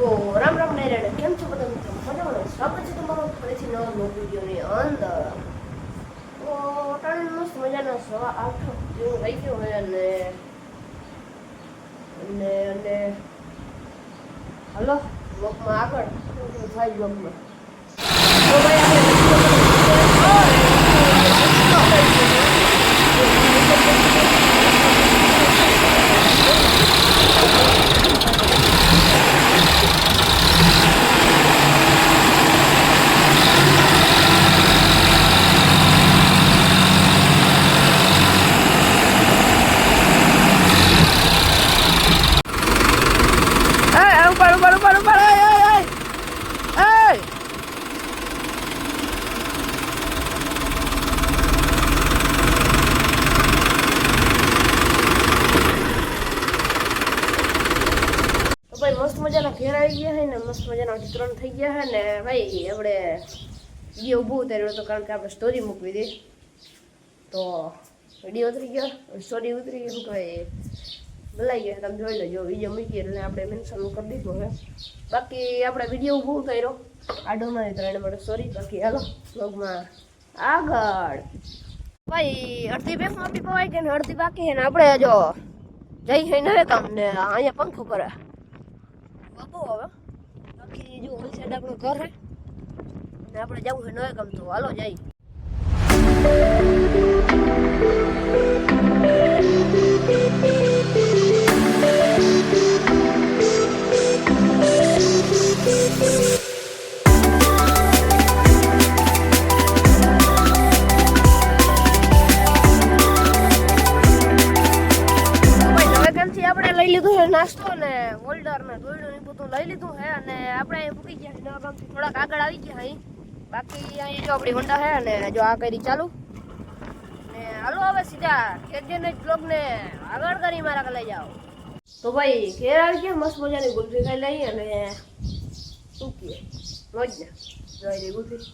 ઓ રામ રામ નારાયણ કેમ છો બધા મિત્રો મજામાં સ્વાગત છે તમારું ફરીથી નવા બ્લોગ વિડીયોની અંદર તો અટાણે મસ્ત મજાનો સવા આઠ જેવું થઈ ગયું હોય અને અને અને હલો બ્લોગમાં આગળ થાય બ્લોગમાં તો ભાઈ આપણે એ ઉપર ઉપર ઉપર ઉપર એ એ એ તો ભાઈ મસ્ત મજાના આવી ગયા છે ને, મસ્ત મજાના ચિત્રણ થઈ ગયા છે ને, ભાઈ આપણે વીડિયો ઊભો ઉતાર્યો હતો કારણ કે આપણે સ્ટોરી મૂકવી હતી તો વીડિયો ઉતરી ગયો સ્ટોરી ઉતરી ગઈ શું બોલાઈ ગયા, તમે જોઈ લેજો વીડિયો મૂકી એટલે આપણે મેન્શન કરી દીધું હવે. બાકી આપણે વીડિયો ઊભો ઉતાર્યો, આડો નહીં ત્રણ માટે સોરી બાકી હાલો બ્લોગમાં આગળ. ભાઈ, અડધી બેસ આપણી પવાઈ ગઈ ને અડધી બાકી છે ને, આપણે જો જઈ છે ને કામ ને, અહીંયા પંખો કરે બાપુ હવે. બાકી જો ઓલી સાઈડ આપણું ઘર છે ને આપણે જવું છે નવે કામ તો હાલો જઈ બધું લઈ લીધું છે અને આપણે અહીં પૂકી ગયા છે. નવા થોડાક આગળ આવી ગયા અહીં. બાકી અહીં જો આપણી હોન્ડા છે અને જો આ કરી ચાલુ. ને હાલો હવે સીધા ખેતજને બ્લોગ ને આગળ કરી મારા લઈ જાઓ. તો ભાઈ, ઘેર આવી ગયા, મસ્ત મજાની ગુલ્ફી ખાઈ લઈ અને કહે મોજ. ને જોઈ રહી ગુલ્ફી.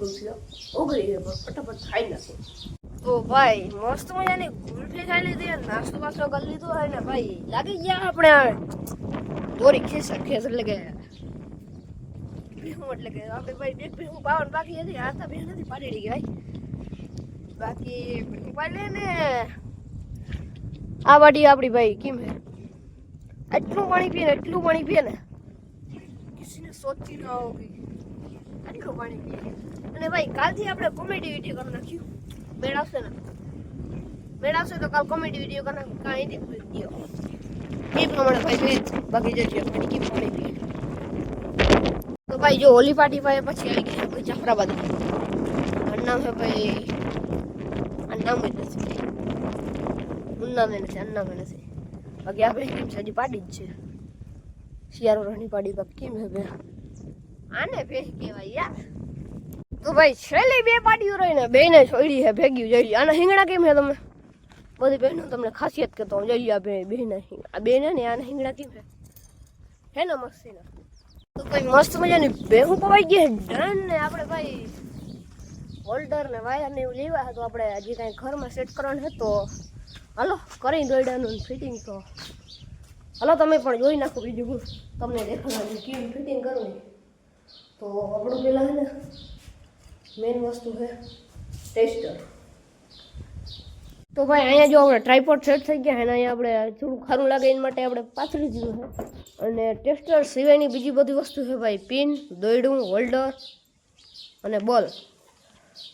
ગુલ્ફીઓ ઉઘડી છે પણ ફટાફટ ખાઈ નાખું. તો ભાઈ, મસ્ત મજાની ગુલ્ફી ખાઈ લીધી નાસ્તો વાસ્તો કરી લીધો હોય ને ભાઈ. લાગી ગયા આપણે દોરી ખેસ ખેસ એટલે કે ભીહું એટલે કે આપણે ભાઈ બે ભીહું પાવન બાકી હતી, આ તો ભીહ નથી પાડી ભાઈ. બાકી ભીહું પાડી ને આ વાડી આપણી ભાઈ કેમ હે? એટલું પાણી પીએ ને એટલું પાણી પીએ ને કિસીને સોચી ન આવો એટલું પાણી પીએ. અને ભાઈ કાલથી આપણે કોમેડી વીડિયો કરી નાખ્યું. મેળ આવશે ને મેળ આવશે તો કાલ કોમેડી વીડિયો કરી નાખ્યું કાંઈ નહીં વીડિયો એ પ્રમાણે ભાઈ જોઈએ બાકી જશે પાણી કેમ પાણી તો ભાઈ જો હોલી પાર્ટી ભાઈ પછી આવી ગયા ભાઈ જાફરાબાદ આનું નામ છે ભાઈ આનું નામ જ નથી ઉન્નામે નથી અન્નામે નથી બાકી આપણે કેમ છે હજી પાડી જ છે શિયાળો રાણી પાડી બાકી કેમ છે આને બે કહેવાય યાર તો ભાઈ છેલ્લી બે પાટીઓ રહીને બેને છોડી છે, ભેગી જઈ આના હિંગણા કેમ છે તમે બધી બહેનો તમને ખાસિયત કહેતો હું જઈ આ બે, બેન આ બેને ને આના હિંગણા કેમ છે? હે ને મસ્તીના? તો ભાઈ મસ્ત મજાની ભેહું પવાઈ ગઈ ડન ને આપણે ભાઈ હોલ્ડર ને વાયર ને એવું લેવા તો આપણે હજી કાંઈ ઘરમાં સેટ કરવાનું તો હાલો, કરી દોડાનું ફિટિંગ તો. હાલો, તમે પણ જોઈ નાખો બીજું. તમને દેખાડવાનું કેમ ફિટિંગ કરવું તો આપણું પેલા હે ને મેઇન વસ્તુ છે ટેસ્ટર તો ભાઈ, અહીંયા જો આપણે ટ્રાયપોડ સેટ થઈ ગયા છે અને અહીંયા આપણે થોડું ખારું લાગે એના માટે આપણે પાથરી દીધું છે. અને ટેસ્ટર સિવાયની બીજી બધી વસ્તુ છે ભાઈ પિન દોયડું હોલ્ડર અને બોલ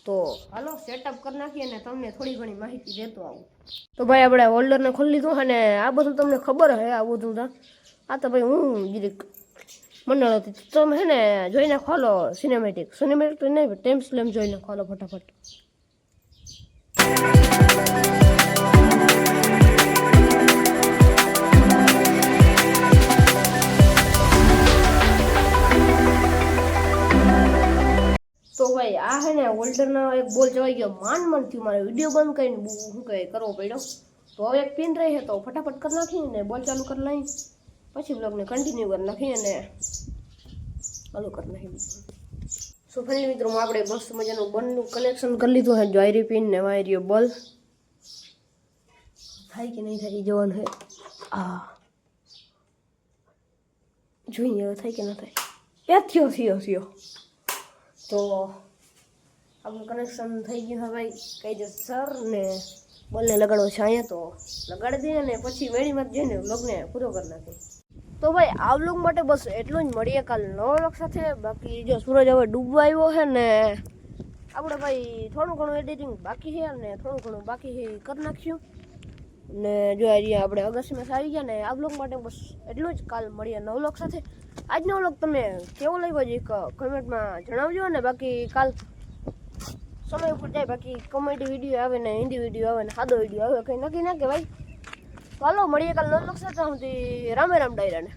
તો હાલો સેટઅપ કરી નાખીએ અને તમને થોડી ઘણી માહિતી દેતો આવું. તો ભાઈ, આપણે હોલ્ડરને ખોલી લીધું અને આ બધું તમને ખબર હે આ બધું આ તો ભાઈ, હું જીરીક મંડળ નથી તમે હે ને જોઈને ખોલો સિનેમેટિક સિનેમેટિક તો નહીં ટેમ સ્લેમ જોઈને ખોલો ફટાફટ. તો ભાઈ, આ હે ને હોલ્ડરનો એક બોલ જવાઈ ગયો. માન મન થયું મારે. વીડિયો બંધ કરીને શું કહે કરવો પડ્યો. તો હવે એક પિન રહી હતો ફટાફટ કરી નાખી ને બોલ ચાલુ કરી નાખી પછી બ્લોગને કન્ટિન્યુ કરી નાખી અને ચાલુ કરી નાખી સો ફરી મિત્રો આપણે મસ્ત મજાનું બનનું કલેક્શન કરી લીધું છે. જ્વાયરી પિન ને વાયરીઓ બલ થાય કે નહીં થાય જવાનું છે. આ. જોઈએ હવે થાય કે ન થાય. એ થયો થયો થયો. તો આપણું કનેક્શન થઈ ગયું ભાઈ. કહી દે સર ને બોલને લગાડવો છે અહીંયા તો લગાડી દઈએ ને પછી મેળીમાં જ જઈને વ્લોગને પૂરો કરી નાખીએ તો ભાઈ, આ માટે બસ એટલું જ મળીએ કાલ નવો વ્લોગ સાથે. બાકી જો સૂરજ હવે ડૂબવા આવ્યો છે ને, આપણે ભાઈ થોડું ઘણું એડિટિંગ બાકી છે અને થોડું ઘણું બાકી છે કરી નાખ્યું ને જો અહીંયા આપણે અગસ્ટમાં આવી ગયા ને, આ માટે બસ એટલું જ કાલ મળીએ નવ વ્લોગ સાથે. આજનો વ્લોગ તમે કેવો લાગ્યો એક કમેન્ટમાં જણાવજો ને બાકી કાલ સમય ઉપર જાય, બાકી કોમેડી વીડિયો આવે ને હિન્દી વીડિયો આવે ને, સાદો વીડિયો આવે, કંઈ નક્કી ના કે ભાઈ ચાલો મળીએ કાલ. નવ નુકસાન સુધી રામે રામ ડાયરાને.